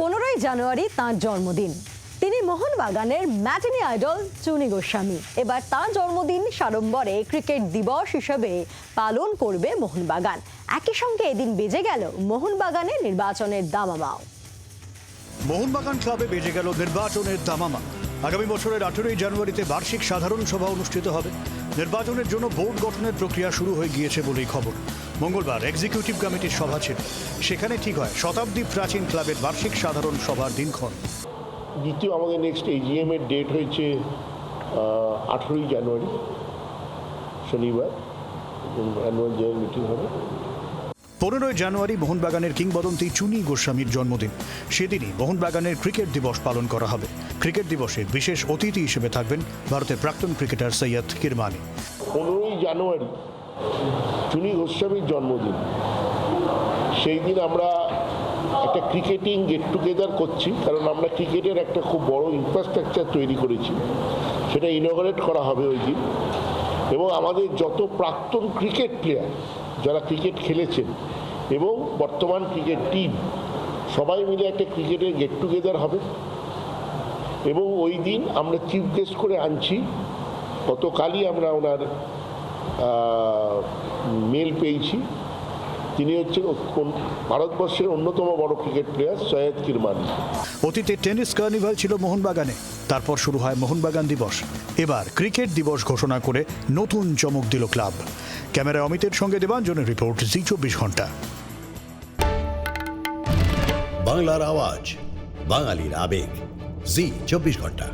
পনেরোই জানুয়ারি তাঁর জন্মদিন। তিনি মোহনবাগানের ম্যাটিনি আইডল চুনি গোস্বামী। এবার তাঁর জন্মদিন সাড়ম্বরে ক্রিকেট দিবস হিসেবে পালন করবে মোহনবাগান। একই সঙ্গে এদিন বেজে গেল মোহনবাগানের নির্বাচনের দামামাও। মোহনবাগান ক্লাবে বেজে গেল নির্বাচনের দামামা। আগামী বছরের আঠেরোই জানুয়ারিতে বার্ষিক সাধারণ সভা অনুষ্ঠিত হবে। নির্বাচনের জন্য বোর্ড গঠনের প্রক্রিয়া শুরু হয়ে গিয়েছে বলেই খবর। মঙ্গলবার এক্সিকিউটিভ কমিটির সভা ছিল। সেখানে ঠিক হয় শতাব্দী প্রাচীন ক্লাবের বার্ষিক সাধারণ সভার দিনক্ষণ। দ্বিতীয় আমাদের নেক্সট এজিএম এর ডেট হয়েছে আঠেরোই জানুয়ারি শনিবার অ্যানুয়াল জেনারেল মিটিং হবে। পনেরোই জানুয়ারি মোহনবাগানের কিংবদন্তি চুনি গোস্বামীর জন্মদিন। সেদিনই মোহনবাগানের ক্রিকেট দিবস পালন করা হবে। ক্রিকেট দিবসে বিশেষ অতিথি হিসেবে থাকবেন ভারতের প্রাক্তন ক্রিকেটার সৈয়দ কিরমানি। পনেরোই জানুয়ারি চুনি গোস্বামীর জন্মদিন। সেই দিন আমরা একটা ক্রিকেটিং গেট টুগেদার করছি, কারণ আমরা ক্রিকেটের একটা খুব বড় ইনফ্রাস্ট্রাকচার তৈরি করেছি। সেটা ইনগ্রেট করা হবে ওই দিন। এবং আমাদের যত প্রাক্তন ক্রিকেট প্লেয়ার যারা ক্রিকেট খেলেছেন এবং বর্তমান ক্রিকেট টিম সবাই মিলে একটা ক্রিকেটের গেট টুগেদার হবে। এবং ওই দিন আমরা চিফ গেস্ট করে আনছি গতকালই আমরা ওনার মেল পেয়েছি। তিনি হচ্ছেন কোন- ভারতবর্ষের অন্যতম বড় ক্রিকেট প্লেয়ার সৈয়দ কিরমানি। অতীতে টেনিস কার্নিভাল ছিল মোহনবাগানে তারপর শুরু হয় মোহনবাগান দিবস। এবার ক্রিকেট দিবস ঘোষণা করে নতুন চমক দিল ক্লাব ক্যামেরায় অমিতের সঙ্গে দেবাঞ্জনের রিপোর্ট জি চব্বিশ ঘণ্টা। বাংলার আওয়াজ বাঙালির আবেগ জি চব্বিশ ঘণ্টা।